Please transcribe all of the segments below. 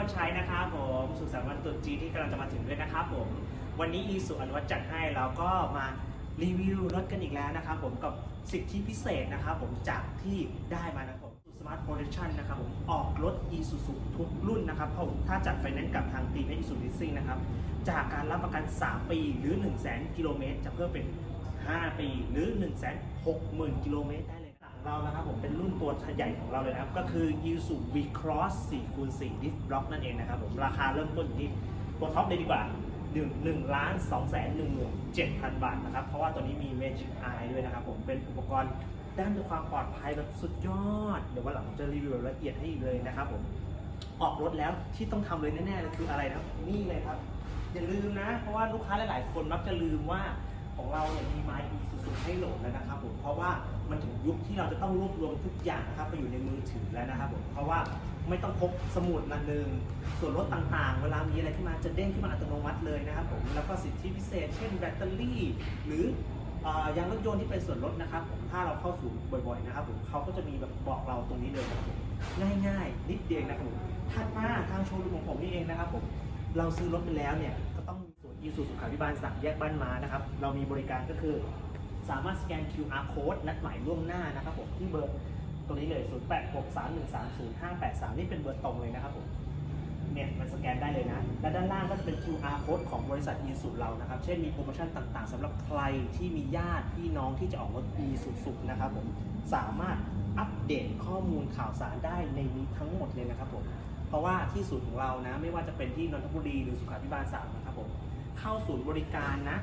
คนใช้นะครับผมสุขสันต์วันตรุษจีนที่กำลังจะมาถึงด้วยนะครับผมวันนี้อีสุอนุวัตจัดให้แล้วก็มารีวิวรถกันอีกแล้วนะครับผมกับสิทธิพิเศษนะครับผมจากที่ได้มานะครับผมสมาร์ทโปรดักชันนะครับผมออกรถ e s u s u ทุกรุ่นนะครับผมถ้าจัดไฟแนนซ์กับทางตีม e s u s u Leasing นะครับจากการรับประกัน 3 ปีหรือ 1 0 0 0 0 0กิโลเมตรจะเพิ่มเป็น 5 ปีหรือ 1 6 0 0 0 0กิโลเมตรได้เลย เรานะครับผมเป็นรุ่นตัวใหญ่ของเราเลยนะครับ ก็คือ i s u V Cross 4คูณ4 Diff Block นั่นเองนะครับผมราคาเริ่มต้นอยู่ที่ตัวท็อปเลยดีกว่า1 1ล้าน2แสน1หมื่น7,000 บาทนะครับ เพราะว่าตัวนี้มี Magic Eye ด้วยนะครับผมเป็นอุปกรณ์ด้านความปลอดภัยแบบสุดยอด เดี๋ยววันหลังผมจะรีวิวละเอียดให้อีกเลยนะครับผมออกรถแล้วที่ต้องทำเลยแน่ๆเลยคืออะไรนะนี่เลยครับอย่าลืมนะ เพราะว่าลูกค้าหลายๆ คนมักจะลืมว่าของเราเนี่ยมีไมล์อีสุด ให้โหลดแล้วนะครับผมเพราะว่ามันถึงยุคที่เราจะต้องรวบรวมทุกอย่างนะครับไปอยู่ในมือถือแล้วนะครับผมเพราะว่าไม่ต้องพกสมุดมาหนึ่งส่วนลดต่างๆ เวลามีอะไรขึ้นมาจะเด้งขึ้นมาอัตโนมัติเลยนะครับผมแล้วก็สิทธิพิเศษ เช่นแบตเตอรี่ หรืออยางรถยนต์ที่เป็นส่วนลดนะครับผมถ้าเราเข้าสู่บ่อยๆนะครับผมเขาก็จะมีแบบบอกเราตรงนี้เลยนะครับผมง่ายๆ นิดเดียวนะครับผมถัดมาทางโชว์รูมของผมนี่เองนะครับผมเราซื้อรถไปแล้วเนี่ยก็ต้องส่วนยีสุสุขาพิบาลสามแยกบ้านมานะครับเรามีบริการก็คือ สามารถสแกน QR code นัดหมายล่วงหน้านะครับผมที่เบอร์ตรงนี้เลย 0 8 6 3 1 3 0 5 8 3 นี่เป็นเบอร์ตรงเลยนะครับผมเนี่ยมันสแกนได้เลยนะ และด้านล่างก็จะเป็น QR code ของบริษัท e สุเรานะครับ เช่นมีโปรโมชั่นต่างๆสำหรับใครที่มีญาติพี่น้องที่จะออกรถ e สุสุนะครับผมสามารถอัปเดตข้อมูลข่าวสารได้ในนี้ทั้งหมดเลยนะครับผมเพราะว่าที่ศูนย์ของเรานะ ไม่ว่าจะเป็นที่นนทบุรีหรือสุขาพิบาลสามนะครับผมเข้าศูนย์บริการนะ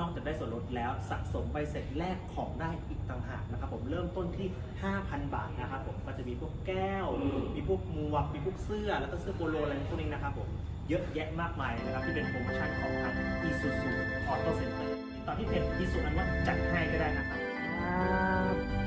นอกจากได้ส่วนลดแล้วสะสมใบเสร็จแลกของได้อีกต่างหากนะครับผมเริ่มต้นที่ 5,000 บาทนะครับผมก็จะมีพวกแก้ว มีพวกหมวกมีพวกเสื้อแล้วก็เสื้อโปโลอะไรพวกนี้นะครับผมเยอะแยะมากมายนะครับที่เป็นโปรโมชั่นของทางอีสุส์ออโต้เซ็นเตอร์ตอนที่เพจ Isuzu อันว่าจัดให้ก็ได้นะครับ